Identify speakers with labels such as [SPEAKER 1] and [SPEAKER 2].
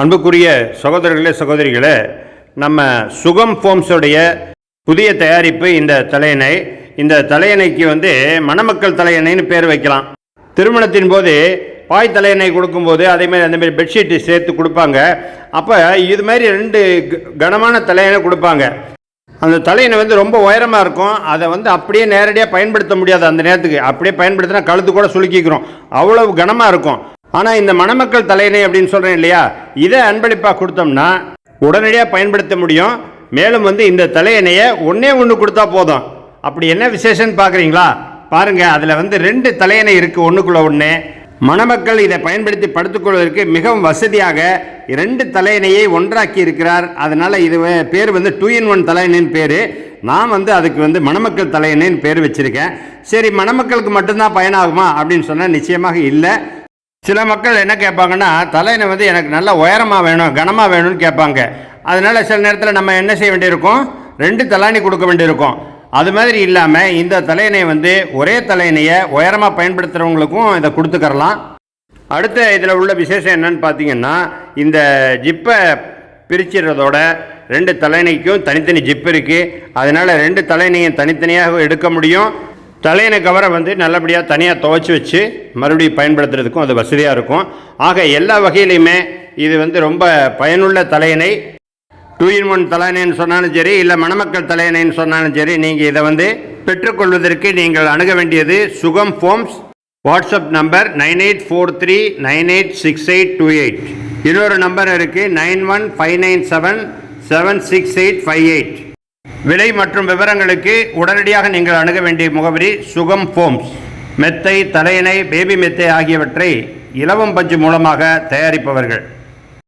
[SPEAKER 1] அன்புக்குரிய சகோதரர்களே சகோதரிகளே நம்ம சுகம் ஃபோம்ஸுடைய புதிய தயாரிப்பு இந்த தலையணை. இந்த தலையணைக்கு வந்து மணமக்கள் தலையணைன்னு பேர் வைக்கலாம். திருமணத்தின் போது பாய் தலையணை கொடுக்கும்போது அதே மாதிரி பெட்ஷீட்டு சேர்த்து கொடுப்பாங்க. அப்போ இது மாதிரி ரெண்டு க- கனமான தலையணை கொடுப்பாங்க. அந்த தலையணை வந்து ரொம்ப உயரமாக இருக்கும். அதை வந்து அப்படியே நேரடியாக பயன்படுத்த முடியாது அந்த நேரத்துக்கு. அப்படியே பயன்படுத்தினா கழுத்து கூட சுளுக்கிக்கிறோம். அவ்வளவு கனமாக இருக்கும். ஆனால் இந்த மணமக்கள் தலையணை அப்படின்னு சொல்கிறேன் இல்லையா? இதை அன்பளிப்பாக கொடுத்தோம்னா உடனடியாக பயன்படுத்த முடியும். மேலும் வந்து இந்த தலையணையை ஒன்றே ஒன்று கொடுத்தா போதும். அப்படி என்ன விசேஷம்னு பார்க்குறீங்களா பாருங்கள் அதில் வந்து ரெண்டு தலையணை இருக்குது ஒன்றுக்குள்ள ஒன்று மணமக்கள் இதை பயன்படுத்தி படுத்துக்கொள்வதற்கு மிகவும் வசதியாக இரண்டு தலையணையை ஒன்றாக்கி இருக்கிறார். அதனால் இது பேர் வந்து டூ இன் ஒன் தலையணைன்னு பேர். நான் வந்து அதுக்கு வந்து மணமக்கள் தலையணைன்னு பேர் வச்சுருக்கேன். சரி மணமக்களுக்கு மட்டும்தான் பயனாகுமா அப்படின்னு சொன்னால் நிச்சயமாக இல்லை. சில மக்கள் என்ன கேட்பாங்கன்னா தலையணை வந்து எனக்கு நல்ல உயரமாக வேணும் கனமாக வேணும்னு கேட்பாங்க. அதனால் சில நேரத்தில் நம்ம என்ன செய்ய வேண்டியிருக்கோம்? ரெண்டு தலாணி கொடுக்க வேண்டியிருக்கும். அது மாதிரி இல்லாமல் இந்த தலையணை வந்து ஒரே தலையணையை உயரமாக பயன்படுத்துகிறவங்களுக்கும் இதை கொடுத்துக்கரலாம் அடுத்த இதில் உள்ள விசேஷம் என்னன்னு பார்த்தீங்கன்னா இந்த ஜிப்பை பிரிச்சிடுறதோட ரெண்டு தலையணைக்கும் தனித்தனி ஜிப் இருக்குது அதனால் ரெண்டு தலையணையும் தனித்தனியாக எடுக்க முடியும். தலையின கவரை வந்து நல்லபடியாக தனியாக துவைச்சி வச்சு மறுபடியும் பயன்படுத்துறதுக்கும் அது வசதியாக இருக்கும். ஆக எல்லா வகையிலையுமே இது வந்து ரொம்ப பயனுள்ள தலையணை. டூ இன் ஒன் தலையணைன்னு சொன்னாலும் சரி இல்லை மணமக்கள் தலையணைன்னு சொன்னாலும் சரி நீங்கள் இதை வந்து பெற்றுக்கொள்வதற்கு நீங்கள் அணுக வேண்டியது Sugam foams WhatsApp number nine eight four three nine eight six eight two eight இன்னொரு நம்பர் இருக்குது nine one five nine seven seven six eight five eight விலை மற்றும் விவரங்களுக்கு உடனடியாக நீங்கள் அணுக வேண்டிய முகவரி சுகம் ஃபோம்ஸ் மெத்தை தலையணை பேபி மெத்தை ஆகியவற்றை இலவம் பஞ்சு மூலமாக தயாரிப்பவர்கள்.